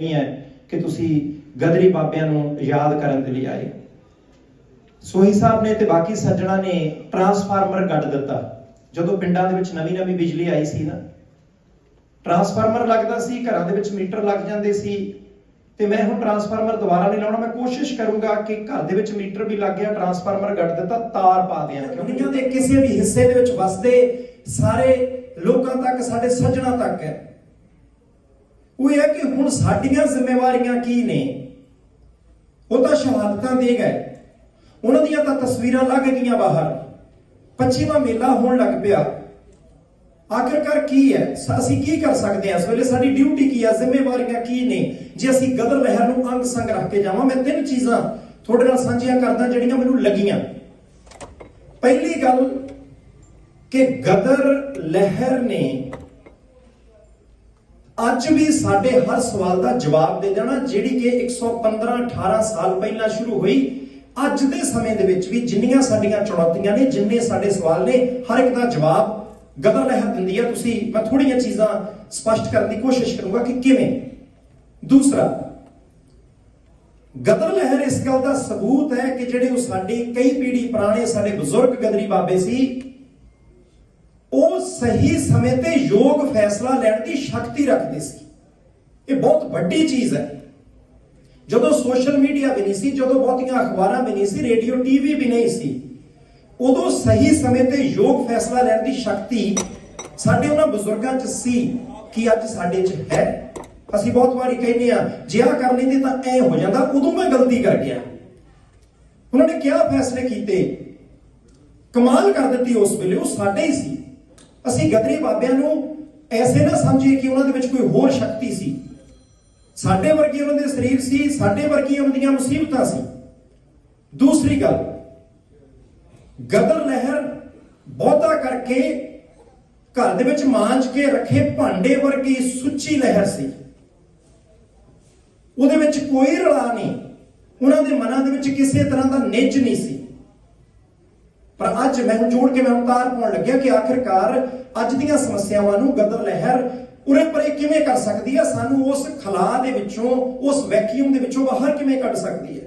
ਨਹੀਂ ਹੈ ਕਿ ਤੁਸੀਂ ਗਦਰੀ ਬਾਬਿਆਂ ਨੂੰ ਯਾਦ ਕਰਨ ਦੇ ਲਈ ਆਏ। ਸੋਹੀ ਸਾਹਿਬ ਨੇ ਤੇ ਬਾਕੀ ਸੱਜਣਾ ਨੇ ਟਰਾਂਸਫਾਰਮਰ ਕੱਢ ਦਿੱਤਾ। ਜਦੋਂ ਪਿੰਡਾਂ ਦੇ ਵਿੱਚ ਨਵੀਂ ਨਵੀਂ ਬਿਜਲੀ ਆਈ ਸੀ ਨਾ, ਟਰਾਂਸਫਾਰਮਰ ਲੱਗਦਾ ਸੀ, ਘਰਾਂ ਦੇ ਵਿੱਚ ਮੀਟਰ ਲੱਗ ਜਾਂਦੇ ਸੀ ਤੇ ਮੈਂ ਹੁਣ ਟਰਾਂਸਫਾਰਮਰ ਦੁਬਾਰਾ ਨਹੀਂ ਲਾਉਣਾ, ਮੈਂ ਕੋਸ਼ਿਸ਼ ਕਰੂੰਗਾ ਕਿ ਘਰ ਦੇ ਵਿੱਚ ਮੀਟਰ ਵੀ ਲੱਗ ਗਿਆ, ਟਰਾਂਸਫਾਰਮਰ ਕੱਢ ਦਿੱਤਾ, ਤਾਰ ਪਾ ਦਿਆਂ ਕਿਉਂਕਿ ਦੁਨੀਆ ਦੇ ਕਿਸੇ ਵੀ ਹਿੱਸੇ ਦੇ ਵਿੱਚ ਵਸਦੇ ਸਾਰੇ ਲੋਕਾਂ ਤੱਕ, ਸਾਡੇ ਸੱਜਣਾ ਤੱਕ ਹੈ। ਉਹ ਇਹ ਹੈ ਕਿ ਹੁਣ ਸਾਡੀਆਂ ਜ਼ਿੰਮੇਵਾਰੀਆਂ ਕੀ ਨੇ? ਉਹ ਤਾਂ ਸ਼ਹਾਦਤਾਂ ਦੇ ਗਏ। ਉਹਨਾਂ ਦੀਆਂ ਤਾਂ ਤਸਵੀਰਾਂ ਲੱਗ ਗਈਆਂ ਬਾਹਰ। ਪੱਛੀਵਾ ਮੇਲਾ ਹੋਣ ਲੱਗ ਪਿਆ। ਆਖਿਰਕਾਰ ਕੀ ਹੈ? ਅਸੀਂ ਕੀ ਕਰ ਸਕਦੇ ਹਾਂ? ਇਸ ਵੇਲੇ ਸਾਡੀ ਡਿਊਟੀ ਕੀ ਹੈ ਜ਼ਿੰਮੇਵਾਰੀਆਂ ਕੀ ਨੇ? ਜੇ ਅਸੀਂ ਗਦਰ ਲਹਿਰ ਨੂੰ ਅੰਗ ਸੰਗ ਰੱਖ ਕੇ ਜਾਵਾਂ, ਮੈਂ ਤਿੰਨ ਚੀਜ਼ਾਂ ਤੁਹਾਡੇ ਨਾਲ ਸਾਂਝੀਆਂ ਕਰਦਾ ਜਿਹੜੀਆਂ ਮੈਨੂੰ ਲੱਗੀਆਂ। ਪਹਿਲੀ ਗੱਲ ਕਿ ਗਦਰ ਲਹਿਰ ਨੇ ਅੱਜ ਵੀ ਸਾਡੇ ਹਰ ਸਵਾਲ ਦਾ ਜਵਾਬ ਦੇ ਦੇਣਾ ਜਿਹੜੀ ਕਿ 115 18 ਸਾਲ ਪਹਿਲਾਂ ਸ਼ੁਰੂ ਹੋਈ, ਅੱਜ ਦੇ ਸਮੇਂ ਦੇ ਵਿੱਚ ਵੀ ਜਿੰਨੀਆਂ ਸਾਡੀਆਂ ਚੁਣੌਤੀਆਂ ਨੇ, ਜਿੰਨੇ ਸਾਡੇ ਸਵਾਲ ਨੇ, ਹਰ ਇੱਕ ਦਾ ਜਵਾਬ ਗਦਰ ਲਹਿਰ ਦਿੰਦੀ ਹੈ ਤੁਸੀਂ, ਮੈਂ ਥੋੜੀਆਂ ਚੀਜ਼ਾਂ ਸਪਸ਼ਟ ਕਰਨ ਦੀ ਕੋਸ਼ਿਸ਼ ਕਰੂੰਗਾ ਕਿ ਕਿਵੇਂ? ਦੂਸਰਾ, ਗਦਰ ਲਹਿਰ ਇਸ ਗੱਲ ਦਾ ਸਬੂਤ ਹੈ ਕਿ ਜਿਹੜੇ ਉਹ ਸਾਡੇ ਕਈ ਪੀੜ੍ਹੀ ਪੁਰਾਣੇ, ਸਾਡੇ ਬਜ਼ੁਰਗ ਗਦਰੀ ਬਾਬੇ ਸੀ ਉਹ ਸਹੀ ਸਮੇਂ ਤੇ ਯੋਗ ਫੈਸਲਾ ਲੈਣ ਦੀ ਸ਼ਕਤੀ ਰੱਖਦੇ ਸੀ। ਇਹ ਬਹੁਤ ਵੱਡੀ ਚੀਜ਼ ਹੈ। ਜਦੋਂ ਸੋਸ਼ਲ ਮੀਡੀਆ ਵੀ ਨਹੀਂ ਸੀ, ਜਦੋਂ ਬਹੁਤੀਆਂ ਅਖਬਾਰਾਂ ਵੀ ਨਹੀਂ ਸੀ, ਰੇਡੀਓ, ਟੀਵੀ ਵੀ ਨਹੀਂ ਸੀ, ਉਦੋਂ ਸਹੀ ਸਮੇਂ ਤੇ ਯੋਗ ਫੈਸਲਾ ਲੈਣ ਦੀ ਸ਼ਕਤੀ ਸਾਡੇ ਉਹਨਾਂ ਬਜ਼ੁਰਗਾਂ 'ਚ ਸੀ ਕਿ ਅੱਜ ਸਾਡੇ 'ਚ ਹੈ। ਅਸੀਂ ਬਹੁਤ ਵਾਰੀ ਕਹਿੰਦੇ ਆ ਜੇ ਆ ਕਰ ਲੈਂਦੇ ਤਾਂ ਐ ਹੋ ਜਾਂਦਾ, ਉਦੋਂ ਮੈਂ ਗਲਤੀ ਕਰ ਗਿਆ। ਉਹਨਾਂ ਨੇ ਕਿਹਾ, ਫੈਸਲੇ ਕੀਤੇ। ਕਮਾਲ ਕਰ ਦਿੱਤੀ ਉਸ ਵੇਲੇ, ਉਹ ਸਾਡੇ ਹੀ ਸੀ। ਅਸੀਂ ਗਦਰੀ ਬਾਬਿਆਂ ਨੂੰ ਐਸੇ ਨਾ ਸਮਝੀਏ ਕਿ ਉਹਨਾਂ ਦੇ ਵਿੱਚ ਕੋਈ ਹੋਰ ਸ਼ਕਤੀ ਸੀ। ਸਾਡੇ ਵਰਗੀ ਉਹਨਾਂ ਦੇ ਸਰੀਰ ਸੀ, ਸਾਡੇ ਵਰਗੀ ਉਹਨਾਂ ਦੀਆਂ ਮੁਸੀਬਤਾਂ ਸੀ। ਦੂਸਰੀ ਗੱਲ, ਗਦਰ ਲਹਿਰ ਬਹੁਤਾ ਕਰਕੇ ਘਰ ਦੇ ਵਿੱਚ ਮਾਂਜ ਕੇ ਰੱਖੇ ਭਾਂਡੇ ਵਰਗੀ ਸੁੱਚੀ ਲਹਿਰ ਸੀ। ਉਹਦੇ ਵਿੱਚ ਕੋਈ ਰਲਾ ਨਹੀਂ। ਉਹਨਾਂ ਦੇ ਮਨਾਂ ਦੇ ਵਿੱਚ ਕਿਸੇ ਤਰ੍ਹਾਂ ਦਾ ਨਿੱਜ ਨਹੀਂ ਸੀ। ਅੱਜ ਮੈਨੂੰ ਜੋੜ ਕੇ ਮੈਂ ਉਤਾਰ ਪਾਉਣ ਲੱਗਿਆ ਕਿ ਆਖਿਰਕਾਰ ਅੱਜ ਦੀਆਂ ਸਮੱਸਿਆਵਾਂ ਨੂੰ ਗਦਰ ਲਹਿਰ ਉਰੇ ਪਰੇ ਕਿਵੇਂ ਕਰ ਸਕਦੀ ਹੈ ਸਾਨੂੰ ਉਸ ਖਲਾ ਦੇ ਵਿੱਚੋਂ, ਉਸ ਵੈਕਿਊਮ ਦੇ ਵਿੱਚੋਂ ਬਾਹਰ ਕਿਵੇਂ ਕੱਢ ਸਕਦੀ ਹੈ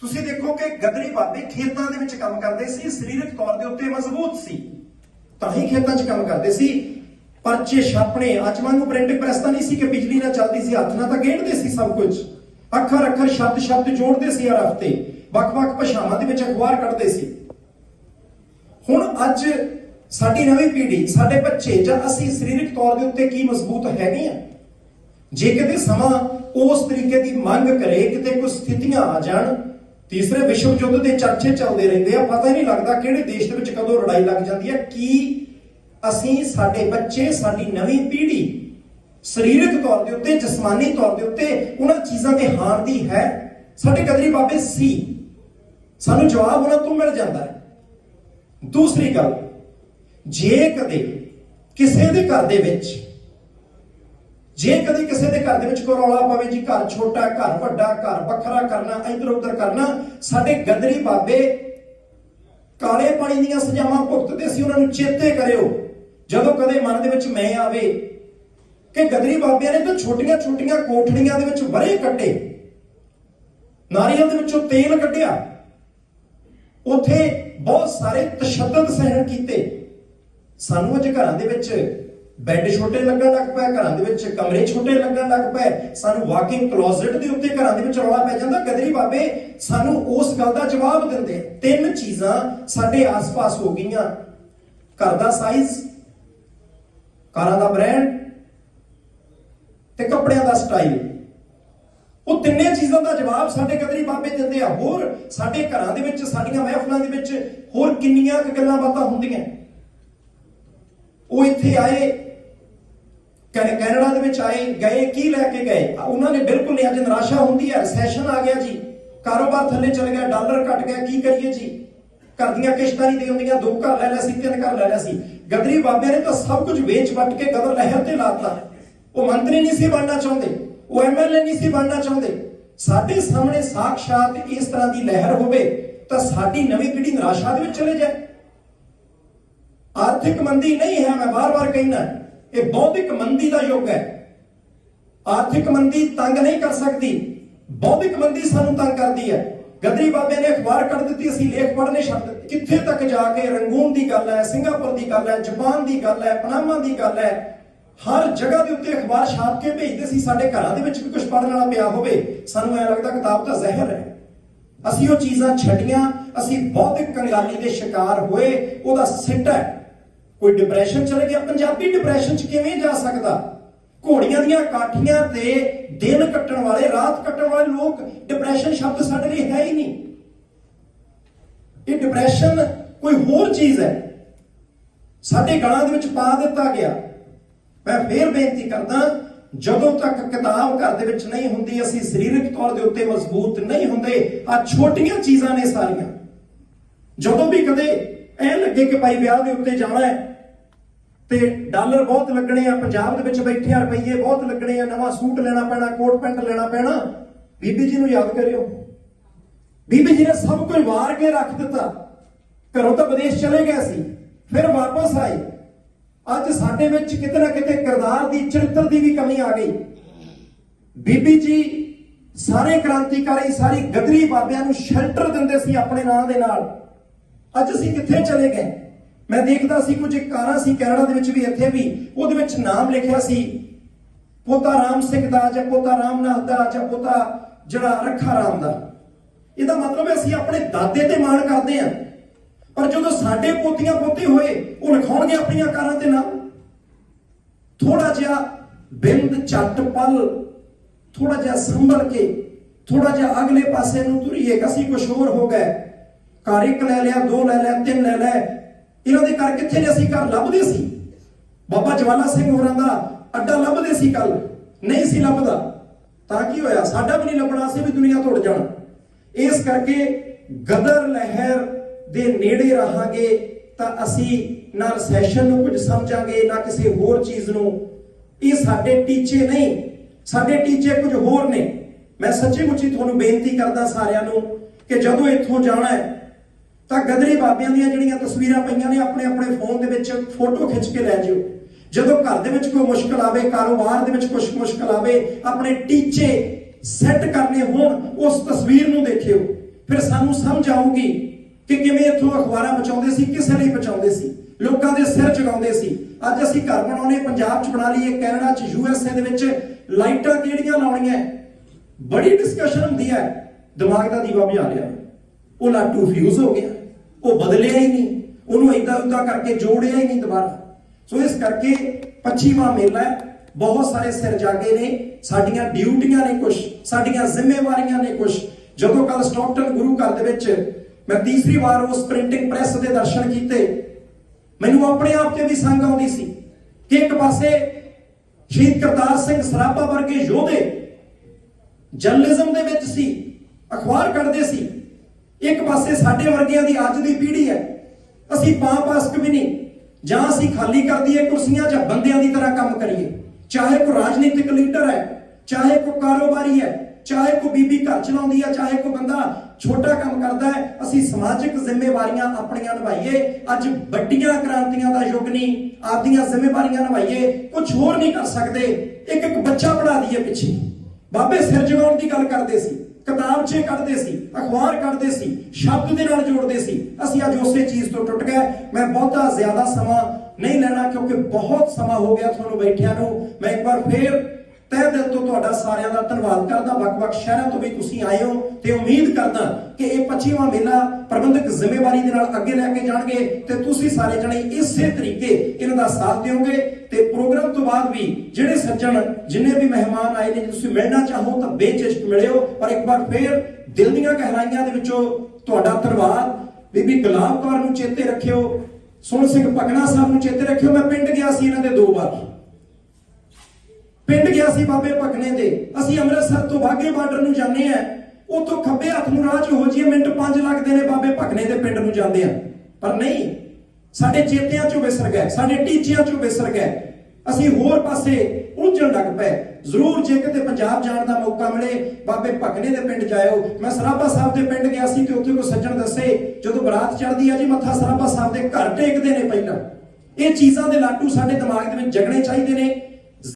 ਤੁਸੀਂ ਦੇਖੋ ਕਿ ਗਦਰੀ ਬਾਬੇ ਖੇਤਾਂ ਦੇ ਵਿੱਚ ਕੰਮ ਕਰਦੇ ਸੀ, ਸਰੀਰਕ ਤੌਰ ਦੇ ਉੱਤੇ ਮਜ਼ਬੂਤ ਸੀ। ਤਾਂ ਹੀ ਖੇਤਾਂ 'ਚ ਕੰਮ ਕਰਦੇ ਸੀ। ਪਰਚੇ ਛਾਪਣੇ ਅੱਜ ਵਾਂਗੂ ਪ੍ਰਿੰਟ ਪ੍ਰੈਸ ਤਾਂ ਨਹੀਂ ਸੀ ਕਿ ਬਿਜਲੀ ਨਾਲ ਚੱਲਦੀ ਸੀ, ਹੱਥ ਨਾਲ ਤਾਂ ਗੇੜਦੇ ਸੀ ਸਭ ਕੁਝ। ਅੱਖਰ ਅੱਖਰ ਸ਼ਬਦ ਸ਼ਬਦ ਜੋੜਦੇ ਸੀ ਹਰ ਹਫ਼ਤੇ। ਵੱਖ-ਵੱਖ ਭਾਸ਼ਾਵਾਂ ਦੇ ਵਿੱਚ ਅਖਬਾਰ ਕੱਢਦੇ ਸੀ। ਹੁਣ ਅੱਜ ਸਾਡੀ ਨਵੀਂ ਪੀੜ੍ਹੀ, ਸਾਡੇ ਬੱਚੇ ਜਾਂ ਅਸੀਂ ਸਰੀਰਕ ਤੌਰ ਦੇ ਉੱਤੇ ਕੀ ਮਜ਼ਬੂਤ ਹੈਗੇ ਆ? ਜੇ ਕਿਤੇ ਸਮਾਂ ਉਸ ਤਰੀਕੇ ਦੀ ਮੰਗ ਕਰੇ, ਕਿਤੇ ਕੋਈ ਸਥਿਤੀਆਂ ਆ ਜਾਣ, ਤੀਸਰੇ ਵਿਸ਼ਵ ਯੁੱਧ ਦੇ ਚਰਚੇ ਚੱਲਦੇ ਰਹਿੰਦੇ ਆ, ਪਤਾ ਹੀ ਨਹੀਂ ਲੱਗਦਾ ਕਿਹੜੇ ਦੇਸ਼ ਦੇ ਵਿੱਚ ਕਦੋਂ ਲੜਾਈ ਲੱਗ ਜਾਂਦੀ ਹੈ ਕੀ ਅਸੀਂ ਸਾਡੇ ਬੱਚੇ, ਸਾਡੀ ਨਵੀਂ ਪੀੜ੍ਹੀ ਸਰੀਰਕ ਤੌਰ ਦੇ ਉੱਤੇ, ਜਿਸਮਾਨੀ ਤੌਰ ਦੇ ਉੱਤੇ ਉਹਨਾਂ ਚੀਜ਼ਾਂ ਦੇ ਹਾਰ ਦੀ ਹੈ? ਸਾਡੇ ਕਦਰੀ ਬਾਬੇ ਸੀ। ਸਾਨੂੰ ਜਵਾਬ ਉਹਨਾਂ ਤੋਂ ਮਿਲ ਜਾਂਦਾ ਹੈ। ਦੂਸਰੀ ਗੱਲ, ਜੇ ਕਦੇ ਕਿਸੇ ਦੇ ਘਰ ਦੇ ਵਿੱਚ, ਜੇ ਕਦੇ ਕਿਸੇ ਦੇ ਘਰ ਦੇ ਵਿੱਚ ਕੋਈ ਰੌਲਾ ਪਵੇ ਜੀ, ਘਰ ਛੋਟਾ, ਘਰ ਵੱਡਾ, ਘਰ ਵੱਖਰਾ ਕਰਨਾ, ਇਧਰ ਉਧਰ ਕਰਨਾ, ਸਾਡੇ ਗਦਰੀ ਬਾਬੇ ਕਾਲੇ ਪਾਣੀ ਦੀਆਂ ਸਜ਼ਾਵਾਂ ਭੁਗਤਦੇ ਸੀ, ਉਹਨਾਂ ਨੂੰ ਚੇਤੇ ਕਰਿਓ। ਜਦੋਂ ਕਦੇ ਮਨ ਦੇ ਵਿੱਚ ਮੈਂ ਆਵੇ ਕਿ ਗਦਰੀ ਬਾਬਿਆਂ ਨੇ ਤਾਂ ਛੋਟੀਆਂ ਛੋਟੀਆਂ ਕੋਠੜੀਆਂ ਦੇ ਵਿੱਚ ਵਰੇ ਕੱਟੇ, ਨਾਰੀਅਲ ਦੇ ਵਿੱਚੋਂ ਤੇਲ ਕੱਢਿਆ ਉਥੇ ਬਹੁਤ ਸਾਰੇ ਤਸ਼ੱਦਦ ਸਹਿਣ ਕੀਤੇ। ਸਾਨੂੰ ਅੱਜ ਘਰਾਂ ਦੇ ਵਿੱਚ ਬੈੱਡ ਛੋਟੇ ਲੱਗਣ ਲੱਗ ਪਏ, ਘਰਾਂ ਦੇ ਵਿੱਚ ਕਮਰੇ ਛੋਟੇ ਲੱਗਣ ਲੱਗ ਪਏ, ਸਾਨੂੰ ਵਾਕਿੰਗ ਕਲੋਜ਼ਟ ਦੇ ਉੱਤੇ ਘਰਾਂ ਦੇ ਵਿੱਚ ਰੌਲਾ ਪੈ ਜਾਂਦਾ। ਗਦਰੀ ਬਾਬੇ, ਸਾਨੂੰ ਉਸ ਗੱਲ ਦਾ ਜਵਾਬ ਦਿੰਦੇ। ਤਿੰਨ ਚੀਜ਼ਾਂ ਸਾਡੇ ਆਸ-ਪਾਸ ਹੋ ਗਈਆਂ। ਘਰ ਦਾ ਸਾਈਜ਼ ਕਾਰਾਂ ਦਾ ਬ੍ਰਾਂਡ ਤੇ ਕੱਪੜਿਆਂ ਦਾ ਸਟਾਈਲ ਉਹ ਤਿੰਨੇ ਚੀਜ਼ਾਂ ਦਾ ਜਵਾਬ ਸਾਡੇ ਕਦਰੀ ਬਾਬੇ ਦਿੰਦੇ ਆ। ਹੋਰ ਸਾਡੇ ਘਰਾਂ ਦੇ ਵਿੱਚ, ਸਾਡੀਆਂ ਮਹਿਫਲਾਂ ਦੇ ਵਿੱਚ ਹੋਰ ਕਿੰਨੀਆਂ ਕੁ ਗੱਲਾਂ ਬਾਤਾਂ ਹੁੰਦੀਆਂ। ਉਹ ਇੱਥੇ ਆਏ ਕੈਨ- ਕੈਨੇਡਾ ਦੇ ਵਿੱਚ ਆਏ, ਗਏ, ਕੀ ਲੈ ਕੇ ਗਏ? ਉਹਨਾਂ ਨੇ ਬਿਲਕੁਲ ਨਹੀਂ, ਅੱਜ ਨਿਰਾਸ਼ਾ ਹੁੰਦੀ ਹੈ। ਸੈਸ਼ਨ ਆ ਗਿਆ ਜੀ। ਕਾਰੋਬਾਰ ਥੱਲੇ ਚਲ ਗਿਆ, ਡਾਲਰ ਘਟ ਗਿਆ, ਕੀ ਕਰੀਏ ਜੀ? ਘਰ ਦੀਆਂ ਕਿਸ਼ਤਾਂ ਨਹੀਂ ਦੇ ਹੁੰਦੀਆਂ ਦੋ ਘਰ ਲੈ ਲਿਆ ਸੀ, ਤਿੰਨ ਘਰ ਲੈ ਲਿਆ ਸੀ। ਗਦਰੀ ਬਾਬਿਆਂ ਨੇ ਤਾਂ ਸਭ ਕੁਝ ਵੇਚ ਵੱਟ ਕੇ ਗਦਰ ਲਹਿਰ ਤੇ ਲਾਤਾ ਉਹ ਮੰਤਰੀ ਨਹੀਂ ਸੀ ਬਣਨਾ ਚਾਹੁੰਦੇ। ਉਹ ਐਮਐਲਏ ਨਹੀਂ ਸੀ ਬਣਨਾ ਚਾਹੁੰਦੇ। ਸਾਡੇ ਸਾਹਮਣੇ ਸਾਖਸ਼ਾਤ ਇਸ ਤਰ੍ਹਾਂ ਦੀ ਲਹਿਰ ਹੋਵੇ, ਤਾਂ ਸਾਡੀ ਨਵੀਂ ਪੀੜ੍ਹੀ ਨਿਰਾਸ਼ਾ ਦੇ ਵਿੱਚ ਚਲੇ ਜਾਏ। ਆਰਥਿਕ ਮੰਦੀ ਨਹੀਂ ਹੈ, ਮੈਂ ਵਾਰ-ਵਾਰ ਕਹਿਣਾ ਇਹ ਬੌਧਿਕ ਮੰਦੀ ਦਾ ਯੁੱਗ ਹੈ। ਆਰਥਿਕ ਮੰਦੀ ਤੰਗ ਨਹੀਂ ਕਰ ਸਕਦੀ। ਬੌਧਿਕ ਮੰਦੀ ਸਾਨੂੰ ਤੰਗ ਕਰਦੀ ਹੈ। ਗਦਰੀ ਬਾਬੇ ਨੇ ਅਖਬਾਰ ਕੱਢ ਦਿੱਤੀ, ਅਸੀਂ ਲੇਖ ਪੜ੍ਹਨੇ ਛੱਡ ਦਿੱਤੇ। ਕਿੱਥੇ ਤੱਕ ਜਾ ਕੇ ਰੰਗੂਨ ਦੀ ਗੱਲ ਹੈ, ਸਿੰਗਾਪੁਰ ਦੀ ਗੱਲ ਹੈ, ਜਾਪਾਨ ਦੀ ਗੱਲ ਹੈ, ਪਨਾਮਾ ਦੀ ਗੱਲ ਹੈ ਹਰ ਜਗ੍ਹਾ ਦੇ ਉੱਤੇ ਅਖਬਾਰ ਛਾਪ ਕੇ ਭੇਜਦੇ ਸੀ, ਸਾਡੇ ਘਰਾਂ ਦੇ ਵਿੱਚ ਵੀ ਕੁਝ ਪੜ੍ਹਨ ਵਾਲਾ ਪਿਆ ਹੋਵੇ, ਸਾਨੂੰ ਐ ਲੱਗਦਾ ਕਿਤਾਬ ਤਾਂ ਜ਼ਹਿਰ ਹੈ। ਅਸੀਂ ਉਹ ਚੀਜ਼ਾਂ ਛੱਡੀਆਂ, ਅਸੀਂ ਬੌਧਿਕ ਕੰਗਾਲੀ ਦੇ ਸ਼ਿਕਾਰ ਹੋਏ, ਉਹਦਾ ਸਿੱਟਾ ਹੈ। ਕੋਈ ਡਿਪਰੈਸ਼ਨ ਚਲੇ ਗਿਆ? ਪੰਜਾਬੀ ਡਿਪਰੈਸ਼ਨ ਚ ਕਿਵੇਂ ਜਾ ਸਕਦਾ? ਘੋੜੀਆਂ ਦੀਆਂ ਕਾਠੀਆਂ ਤੇ ਦਿਨ ਕੱਟਣ ਵਾਲੇ, ਰਾਤ ਕੱਟਣ ਵਾਲੇ ਲੋਕ ਡਿਪਰੈਸ਼ਨ ਸ਼ਬਦ ਸਾਡੇ ਲਈ ਹੈ ਹੀ ਨਹੀਂ। ਇਹ ਡਿਪਰੈਸ਼ਨ ਕੋਈ ਹੋਰ ਚੀਜ਼ ਹੈ। ਸਾਡੇ ਗਲਾਂ ਦੇ ਵਿੱਚ ਪਾ ਦਿੱਤਾ ਗਿਆ। ਮੈਂ ਫੇਰ ਬੇਨਤੀ ਕਰਦਾ, ਜਦੋਂ ਤੱਕ ਕਿਤਾਬ ਘਰ ਦੇ ਵਿੱਚ ਨਹੀਂ ਹੁੰਦੀ, ਅਸੀਂ ਸਰੀਰਕ ਤੌਰ ਦੇ ਉੱਤੇ ਮਜ਼ਬੂਤ ਨਹੀਂ ਹੁੰਦੇ ਆ ਛੋਟੀਆਂ ਚੀਜ਼ਾਂ ਨੇ ਸਾਰੀਆਂ। ਜਦੋਂ ਵੀ ਕਦੇ ਐ ਲੱਗੇ ਕਿ ਭਾਈ ਵਿਆਹ ਦੇ ਉੱਤੇ ਜਾਣਾ ਹੈ, ਤੇ ਡਾਲਰ ਬਹੁਤ ਲੱਗਣੇ ਆ, ਪੰਜਾਬ ਦੇ ਵਿੱਚ ਬੈਠੇ ਆ, ਰੁਪਈਏ ਬਹੁਤ ਲੱਗਣੇ ਆ, ਨਵਾਂ ਸੂਟ ਲੈਣਾ ਪੈਣਾ, ਕੋਟ ਪੈਂਟ ਲੈਣਾ ਪੈਣਾ, ਬੀਬੀ ਜੀ ਨੂੰ ਯਾਦ ਕਰਿਓ। ਬੀਬੀ ਜੀ ਨੇ ਸਭ ਕੁਝ ਵਾਰ ਕੇ ਰੱਖ ਦਿੱਤਾ। ਘਰੋਂ ਤਾਂ ਵਿਦੇਸ਼ ਚਲੇ ਗਏ ਸੀ, ਫਿਰ ਵਾਪਸ ਆਏ। ਅੱਜ ਸਾਡੇ ਵਿੱਚ ਕਿਤੇ ਨਾ ਕਿਤੇ ਕਿਰਦਾਰ ਦੀ, ਚਰਿੱਤਰ ਦੀ ਵੀ ਕਮੀ ਆ ਗਈ। ਬੀਬੀ ਜੀ, ਸਾਰੇ ਕ੍ਰਾਂਤੀਕਾਰੀ, ਸਾਰੀ ਗਦਰੀ ਬਾਬਿਆਂ ਨੂੰ ਸ਼ੈਲਟਰ ਦਿੰਦੇ ਸੀ ਆਪਣੇ ਨਾਂ ਦੇ ਨਾਲ। ਅੱਜ ਅਸੀਂ ਕਿੱਥੇ ਚਲੇ ਗਏ? ਮੈਂ ਦੇਖਦਾ ਸੀ ਕੁਝ ਕਾਰਾਂ ਸੀ ਕੈਨੇਡਾ ਦੇ ਵਿੱਚ ਵੀ, ਇੱਥੇ ਵੀ। ਉਹਦੇ ਵਿੱਚ ਨਾਮ ਲਿਖਿਆ ਸੀ, ਪੋਤਾ ਰਾਮ ਸਿੰਘ ਦਾ ਜਾਂ ਪੋਤਾ ਰਾਮਨਾਥ ਦਾ ਜਾਂ ਪੋਤਾ ਜਿਹੜਾ ਰੱਖਾ ਰਾਮ ਦਾ। ਇਹਦਾ ਮਤਲਬ ਹੈ ਅਸੀਂ ਆਪਣੇ ਦਾਦੇ ਤੇ ਮਾਣ ਕਰਦੇ ਹਾਂ। ਪਰ ਜਦੋਂ ਸਾਡੇ ਪੋਤੀਆਂ ਪੋਤੇ ਹੋਏ, ਉਹ ਲਿਖਾਉਣਗੇ ਆਪਣੀਆਂ ਕਾਰਾਂ ਤੇ ਨਾਮ ਥੋੜਾ ਜਿਹਾ ਬਿੰਦ ਝੱਟ ਪਲ ਥੋੜਾ ਜਿਹਾ ਸੰਭਲ ਕੇ ਥੋੜਾ ਜਿਹਾ ਅਗਲੇ ਪਾਸੇ ਨੂੰ ਤੁਰੀਏ, ਅਸੀਂ ਕੁਝ ਹੋਰ ਹੋ ਗਏ। ਘਰ ਇੱਕ ਲੈ ਲਿਆ, ਦੋ ਲੈ ਲਿਆ, ਤਿੰਨ ਲੈ ਲੈ ਇਹਨਾਂ ਦੇ ਘਰ ਕਿੱਥੇ ਨੇ ਅਸੀਂ ਘਰ ਲੱਭਦੇ ਸੀ? ਬਾਬਾ ਜਵਾਲਾ ਸਿੰਘ ਹੋਰਾਂ ਦਾ ਅੱਡਾ ਲੱਭਦੇ ਸੀ ਕੱਲ ਨਹੀਂ ਸੀ ਲੱਭਦਾ। ਤਾਂ ਕੀ ਹੋਇਆ? ਸਾਡਾ ਵੀ ਨਹੀਂ ਲੱਭਣਾ ਸੀ ਵੀ ਦੁਨੀਆ ਤੋਂ ਜਾਣਾ। ਇਸ ਕਰਕੇ ਗਦਰ ਲਹਿਰ ਦੇ ਨੇੜੇ ਰਹਾਂਗੇ ਤਾਂ ਅਸੀਂ ਨਾ ਰਸੈਸ਼ਨ ਨੂੰ ਕੁਝ ਸਮਝਾਂਗੇ, ਨਾ ਕਿਸੇ ਹੋਰ ਚੀਜ਼ ਨੂੰ। ਇਹ ਸਾਡੇ ਟੀਚੇ ਨਹੀਂ, ਸਾਡੇ ਟੀਚੇ ਕੁਝ ਹੋਰ ਨੇ। ਮੈਂ ਸੱਚੀ ਮੁੱਚੀ ਤੁਹਾਨੂੰ ਬੇਨਤੀ ਕਰਦਾ ਸਾਰਿਆਂ ਨੂੰ ਕਿ ਜਦੋਂ ਇੱਥੋਂ ਜਾਣਾ ਹੈ, ਤਾਂ ਗਦਰੀ ਬਾਬਿਆਂ ਦੀਆਂ ਜਿਹੜੀਆਂ ਤਸਵੀਰਾਂ ਪਈਆਂ ਨੇ, ਆਪਣੇ ਆਪਣੇ ਫੋਨ ਦੇ ਵਿੱਚ ਫੋਟੋ ਖਿੱਚ ਕੇ ਲੈ ਜਿਓ। ਜਦੋਂ ਘਰ ਦੇ ਵਿੱਚ ਕੋਈ ਮੁਸ਼ਕਲ ਆਵੇ, ਕਾਰੋਬਾਰ ਦੇ ਵਿੱਚ ਕੁਝ ਮੁਸ਼ਕਲ ਆਵੇ, ਆਪਣੇ ਟੀਚੇ ਸੈੱਟ ਕਰਨੇ ਹੋਣ, ਉਸ ਤਸਵੀਰ ਨੂੰ ਦੇਖਿਓ। ਫਿਰ ਸਾਨੂੰ ਸਮਝ ਆਊਗੀ ਕਿ ਕਿਵੇਂ ਇੱਥੋਂ ਅਖਬਾਰਾਂ ਬਚਾਉਂਦੇ ਸੀ, ਕਿਸੇ ਲਈ ਬਚਾਉਂਦੇ ਸੀ? ਲੋਕਾਂ ਦੇ ਸਿਰ ਜਗਾਉਂਦੇ ਸੀ। ਅੱਜ ਅਸੀਂ ਘਰ ਬਣਾਉਣੇ, ਪੰਜਾਬ 'ਚ ਬਣਾ ਲਈਏ, ਕੈਨੇਡਾ 'ਚ, ਯੂ ਐੱਸ ਏ ਦੇ ਵਿੱਚ ਲਾਈਟਾਂ ਕਿਹੜੀਆਂ ਲਾਉਣੀਆਂ? ਬੜੀ ਡਿਸਕਸ਼ਨ ਹੁੰਦੀ ਹੈ। ਦਿਮਾਗ ਦਾ ਦੀਵਾ ਬੁਝਾ ਲਿਆ ਉਹ ਲਾਟੂ ਫਿਊਜ਼ ਹੋ ਗਿਆ। ਉਹ ਬਦਲਿਆ ਹੀ ਨਹੀਂ। ਉਹਨੂੰ ਇਦਾਂ ਉਦਾਂ ਕਰਕੇ ਜੋੜਿਆ ਹੀ ਨਹੀਂ ਦੁਬਾਰਾ। ਸੋ ਇਸ ਕਰਕੇ 25ਵਾਂ ਮੇਲਾ ਹੈ। ਬਹੁਤ ਸਾਰੇ ਸਿਰ ਜਾਗੇ ਨੇ। ਸਾਡੀਆਂ ਡਿਊਟੀਆਂ ਨੇ ਕੁਝ ਸਾਡੀਆਂ ਜ਼ਿੰਮੇਵਾਰੀਆਂ ਨੇ ਕੁਝ ਜਦੋਂ ਕੱਲ ਸਟਾਕਟਨ ਗੁਰੂ ਘਰ ਦੇ ਵਿੱਚ ਮੈਂ ਤੀਸਰੀ ਵਾਰ ਉਸ ਪ੍ਰਿੰਟਿੰਗ ਪ੍ਰੈਸ ਦੇ ਦਰਸ਼ਨ ਕੀਤੇ। ਮੈਨੂੰ ਆਪਣੇ ਆਪ ਤੇ ਵੀ ਸੰਗ ਆਉਂਦੀ ਸੀ ਕਿ ਇੱਕ ਪਾਸੇ ਸ਼ਹੀਦ ਕਰਤਾਰ ਸਿੰਘ ਸਰਾਭਾ ਵਰਗੇ ਯੋਧੇ ਜਰਨਲਿਜ਼ਮ ਦੇ ਵਿੱਚ ਸੀ, ਅਖਬਾਰ ਕੱਢਦੇ ਸੀ। ਇੱਕ ਪਾਸੇ ਸਾਡੇ ਵਰਗਿਆਂ ਦੀ ਅੱਜ ਦੀ ਪੀੜ੍ਹੀ ਹੈ। ਅਸੀਂ ਪਾਸ ਵੀ ਨਹੀਂ, ਜਾਂ ਅਸੀਂ ਖਾਲੀ ਕਰ ਦਈਏ ਕੁਰਸੀਆਂ ਜਾਂ ਬੰਦਿਆਂ ਦੀ ਤਰ੍ਹਾਂ ਕੰਮ ਕਰੀਏ। ਚਾਹੇ ਕੋਈ ਰਾਜਨੀਤਿਕ ਲੀਡਰ ਹੈ, ਚਾਹੇ ਕੋਈ ਕਾਰੋਬਾਰੀ ਹੈ, ਚਾਹੇ ਕੋਈ ਬੀਬੀ ਘਰ ਚਲਾਉਂਦੀ ਹੈ, ਚਾਹੇ ਕੋਈ ਬੰਦਾ ਛੋਟਾ ਕੰਮ ਕਰਦਾ ਹੈ। ਅਸੀਂ ਸਮਾਜਿਕ ਜ਼ਿੰਮੇਵਾਰੀਆਂ ਆਪਣੀਆਂ ਨਿਭਾਈਏ। ਅੱਜ ਵੱਡੀਆਂ ਕ੍ਰਾਂਤੀਆਂ ਦਾ ਯੁੱਗ ਨਹੀਂ। ਆਪਦੀਆਂ ਜ਼ਿੰਮੇਵਾਰੀਆਂ ਨਿਭਾਈਏ। ਕੁਝ ਹੋਰ ਨਹੀਂ ਕਰ ਸਕਦੇ। ਇੱਕ ਇੱਕ ਬੱਚਾ ਪੜਾ ਦਈਏ ਪਿੱਛੇ। ਬਾਬੇ ਸਿਰ ਜਗਾਉਣ ਦੀ ਗੱਲ ਕਰਦੇ ਸੀ। ਕਿਤਾਬਚੇ ਕੱਢਦੇ ਸੀ। ਅਖਬਾਰ ਕੱਢਦੇ ਸੀ। ਸ਼ਬਦ ਦੇ ਨਾਲ ਜੋੜਦੇ ਸੀ। ਅਸੀਂ ਅੱਜ ਉਸੇ ਚੀਜ਼ ਤੋਂ ਟੁੱਟ ਗਏ। ਮੈਂ ਬਹੁਤਾ ਜ਼ਿਆਦਾ ਸਮਾਂ ਨਹੀਂ ਲੈਣਾ ਕਿਉਂਕਿ ਬਹੁਤ ਸਮਾਂ ਹੋ ਗਿਆ ਤੁਹਾਨੂੰ ਬੈਠਿਆਂ ਨੂੰ। ਮੈਂ ਇੱਕ ਵਾਰ ਫੇਰ ਤਹਿ ਦਿਲ ਤੋਂ ਤੁਹਾਡਾ ਸਾਰਿਆਂ ਦਾ ਧੰਨਵਾਦ ਕਰਦਾ। ਵੱਖ-ਵੱਖ ਸ਼ਹਿਰਾਂ ਤੋਂ ਵੀ ਤੁਸੀਂ ਆਏ ਹੋ ਤੇ ਉਮੀਦ ਕਰਦਾ ਕਿ ਇਹ 25ਵਾਂ ਮੇਲਾ ਪ੍ਰਬੰਧਕ ਜ਼ਿੰਮੇਵਾਰੀ ਦੇ ਨਾਲ ਅੱਗੇ ਲੈ ਕੇ ਜਾਣਗੇ ਤੇ ਤੁਸੀਂ ਸਾਰੇ ਜਣੇ ਇਸੇ ਤਰੀਕੇ ਇਹਨਾਂ ਦਾ ਸਾਥ ਦਿਓਗੇ ਤੇ ਪ੍ਰੋਗਰਾਮ ਤੋਂ ਬਾਅਦ ਵੀ ਜਿਹੜੇ ਸੱਜਣ, ਜਿੰਨੇ ਵੀ ਮਹਿਮਾਨ ਆਏ ਨੇ ਤੁਸੀਂ ਮਿਲਣਾ ਚਾਹੋ ਤਾਂ ਬੇਝਿਜਕ ਮਿਲਿਓ। ਪਰ ਇੱਕ ਵਾਰ ਫੇਰ ਦਿਲ ਦੀਆਂ ਗਹਿਰਾਈਆਂ ਦੇ ਵਿੱਚੋਂ ਤੁਹਾਡਾ ਧੰਨਵਾਦ। ਬੀਬੀ ਗੁਲਾਬ ਕੌਰ ਨੂੰ ਚੇਤੇ ਰੱਖਿਓ ਸੁਣ ਸਿੰਘ ਪਕਣਾ ਸਾਹਿਬ ਨੂੰ ਚੇਤੇ ਰੱਖਿਓ। ਮੈਂ ਪਿੰਡ ਗਿਆ ਸੀ ਇਹਨਾਂ ਦੇ ਦੋ ਵਾਰ। ਪਿੰਡ ਗਿਆ ਸੀ ਬਾਬੇ ਭਕਨੇ ਦੇ। ਅਸੀਂ ਅੰਮ੍ਰਿਤਸਰ ਤੋਂ ਬਾਗੇ ਬਾਰਡਰ ਨੂੰ ਜਾਂਦੇ ਆ ਉਤੋਂ ਖੱਬੇ ਹੱਥ ਨੂੰ ਰਾਹ 'ਚ ਹੋ ਜੀਏ ਮਿੰਟ 5 ਲੱਗਦੇ ਨੇ ਬਾਬੇ ਭਕਨੇ ਦੇ ਪਿੰਡ ਨੂੰ ਜਾਂਦੇ ਆ ਪਰ ਨਹੀਂ, ਸਾਡੇ ਚੇਤਿਆਂ 'ਚੋਂ ਵਿਸਰ ਗਏ, ਸਾਡੇ ਟੀਚਿਆਂ 'ਚੋਂ ਵਿਸਰ ਗਏ। ਅਸੀਂ ਹੋਰ ਪਾਸੇ ਉਲਝਣ ਲੱਗ ਪਏ। ਜ਼ਰੂਰ ਜੇ ਕਿਤੇ ਪੰਜਾਬ ਜਾਣ ਦਾ ਮੌਕਾ ਮਿਲੇ, ਬਾਬੇ ਭਕਨੇ ਦੇ ਪਿੰਡ ਜਾਇਓ। ਮੈਂ ਸਰਾਭਾ ਸਾਹਿਬ ਦੇ ਪਿੰਡ ਗਿਆ ਸੀ ਤੇ ਉੱਥੇ ਕੋ ਸੱਜਣ ਦੱਸੇ, ਜਦੋਂ ਬਰਾਤ ਚੜਦੀ ਆ ਜੀ, ਮੱਥਾ ਸਰਾਭਾ ਸਾਹਿਬ ਦੇ ਘਰ ਟੇਕਦੇ ਨੇ ਪਹਿਲਾਂ। ਇਹ ਚੀਜ਼ਾਂ ਦੇ ਲਾਟੂ ਸਾਡੇ ਦਿਮਾਗ ਦੇ ਵਿੱਚ ਜਗਣੇ ਚਾਹੀਦੇ ਨੇ।